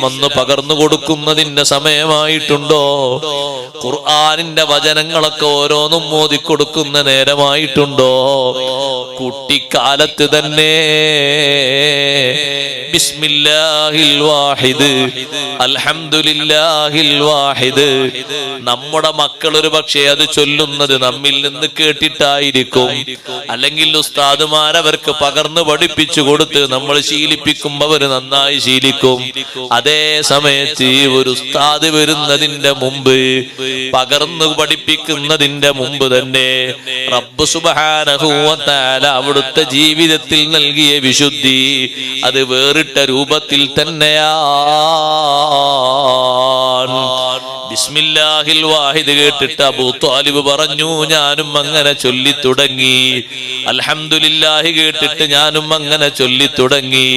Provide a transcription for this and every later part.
വന്ന് പകർന്നു കൊടുക്കുന്നതിന്റെ സമയമായിട്ടുണ്ടോ? ഖുർആാനിന്റെ വചനങ്ങളൊക്കെ ഓരോന്നും മോദി കൊടുക്കുന്ന നേരമായിട്ടുണ്ടോ? കുട്ടിക്കാലത്ത് തന്നെ ബിസ്മില്ലാഹിൽ വാഹിദ് അൽഹംദുലില്ലാഹിൽ വാഹിദ്. നമ്മുടെ മക്കൾ ഒരു പക്ഷേ അത് ചൊല്ലുന്നത് നമ്മിൽ നിന്ന് കേട്ടിട്ടായിരിക്കും. അല്ലെങ്കിൽ ഉസ്താദുമാരവർക്ക് പകർന്നു പഠിപ്പിച്ചു കൊടുത്ത് നമ്മൾ ശീലിപ്പിക്കുമ്പോൾ അവർ നന്നായി ശീലിക്കും. അതേ സമയത്ത് ഈ ഒരു ഉസ്താദ് വരുന്നതിന്റെ മുമ്പ് പകർന്നു പഠിപ്പിക്കുന്നതിന്റെ മുമ്പ് തന്നെ റബ്ബ് സുബാനഹൂവത്താല അവിടുത്തെ ജീവിതത്തിൽ നൽകിയ വിശുദ്ധി അത് വേറിട്ട രൂപത്തിൽ തന്നെയാണ്. ബിസ്മില്ലാഹിൽ വാഹിദ് കേട്ടിട്ട് അബൂ ത്വാലിബ് പറഞ്ഞു ഞാനും അങ്ങനെ ചൊല്ലി തുടങ്ങി. അൽഹംദുലില്ലാഹി കേട്ടിട്ട് ഞാനും അങ്ങനെ ചൊല്ലി തുടങ്ങി.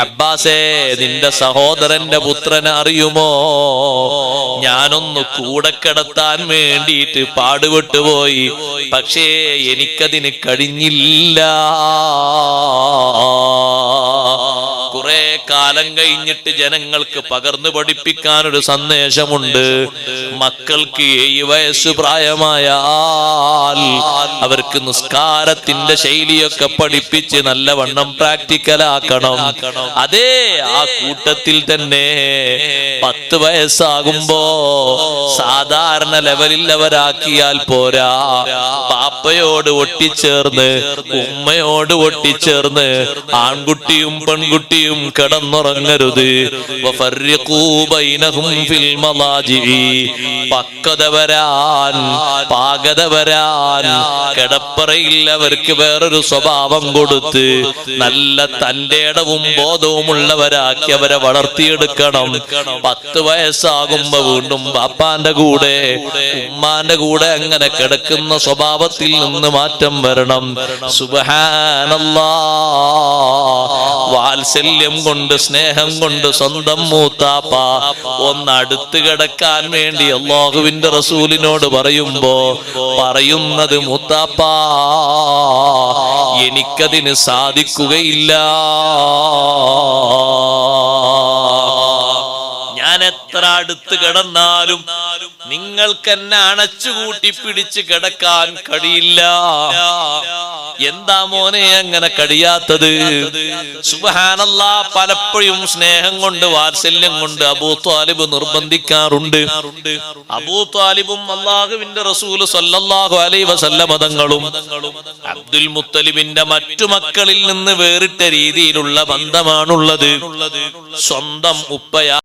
അബ്ബാസേ നിന്റെ സഹോദരന്റെ പുത്രനെ അറിയുമോ? ഞാനൊന്ന് കൂടെ കിടത്താൻ വേണ്ടിയിട്ട് പാടുപെട്ടു പോയി. പക്ഷേ എനിക്കതിന് കഴിഞ്ഞില്ല. കാലം കഴിഞ്ഞിട്ട് ജനങ്ങൾക്ക് പകർന്നു പഠിപ്പിക്കാൻ ഒരു സന്ദേശമുണ്ട്. മക്കൾക്ക് ഏഴ് വയസ്സ് പ്രായമായാൽ അവർക്ക് നിസ്കാരത്തിന്റെ ശൈലിയൊക്കെ പഠിപ്പിച്ച് നല്ലവണ്ണം പ്രാക്ടിക്കലാക്കണം. അതേ ആ കൂട്ടത്തിൽ തന്നെ പത്ത് വയസ്സാകുമ്പോ സാധാരണ ലെവലിൽ അവരാക്കിയാൽ പോരാ. പാപ്പയോട് ഒട്ടിച്ചേർന്ന് ഉമ്മയോട് ഒട്ടിച്ചേർന്ന് ആൺകുട്ടിയും പെൺകുട്ടിയും കിടന്നുറങ്ങരുത്. പക്കത വരാൻ പാകത വരാൻ കിടപ്പറയിൽ അവർക്ക് വേറൊരു സ്വഭാവം കൊടുത്ത് നല്ല തന്റെ ഇടവും ബോധവും ഉള്ളവരാക്കി അവരെ വളർത്തിയെടുക്കണം. പത്ത് വയസ്സാകുമ്പോ വീണ്ടും ബാപ്പാന്റെ കൂടെ ഉമ്മാന്റെ കൂടെ അങ്ങനെ കിടക്കുന്ന സ്വഭാവത്തിൽ നിന്ന് മാറ്റം വരണം. സുബഹാനല്ലാ വാത്സല്യം കൊണ്ട് സ്നേഹം കൊണ്ട് സ്വന്തം മൂത്താപ്പ ഒന്ന് അടുത്ത് കിടക്കാൻ വേണ്ടി അള്ളാഹുവിന്റെ റസൂലിനോട് പറയുമ്പോ പറയുന്നത് മൂത്താപ്പ എനിക്കതിന് സാധിക്കുകയില്ല. ഞാൻ എത്ര അടുത്ത് കിടന്നാലും നിങ്ങൾക്ക് എന്നെ അണച്ചുകൂട്ടി പിടിച്ച് കിടക്കാൻ കഴിയില്ല. എന്താ മോനെ അങ്ങനെ കഴിയാത്തത് സുബഹാനല്ല പലപ്പോഴും സ്നേഹം കൊണ്ട് വാത്സല്യം കൊണ്ട് അബൂ നിർബന്ധിക്കാറുണ്ട്. അബൂ താലിബും അള്ളാഹുവിന്റെ റസൂൽ സല്ലല്ലാഹു അലൈഹി വസല്ലമ മതങ്ങളും അബ്ദുൽ മുത്തലിബിന്റെ മറ്റു മക്കളിൽ നിന്ന് വേറിട്ട രീതിയിലുള്ള ബന്ധമാണുള്ളത്. സ്വന്തം ഉപ്പയാ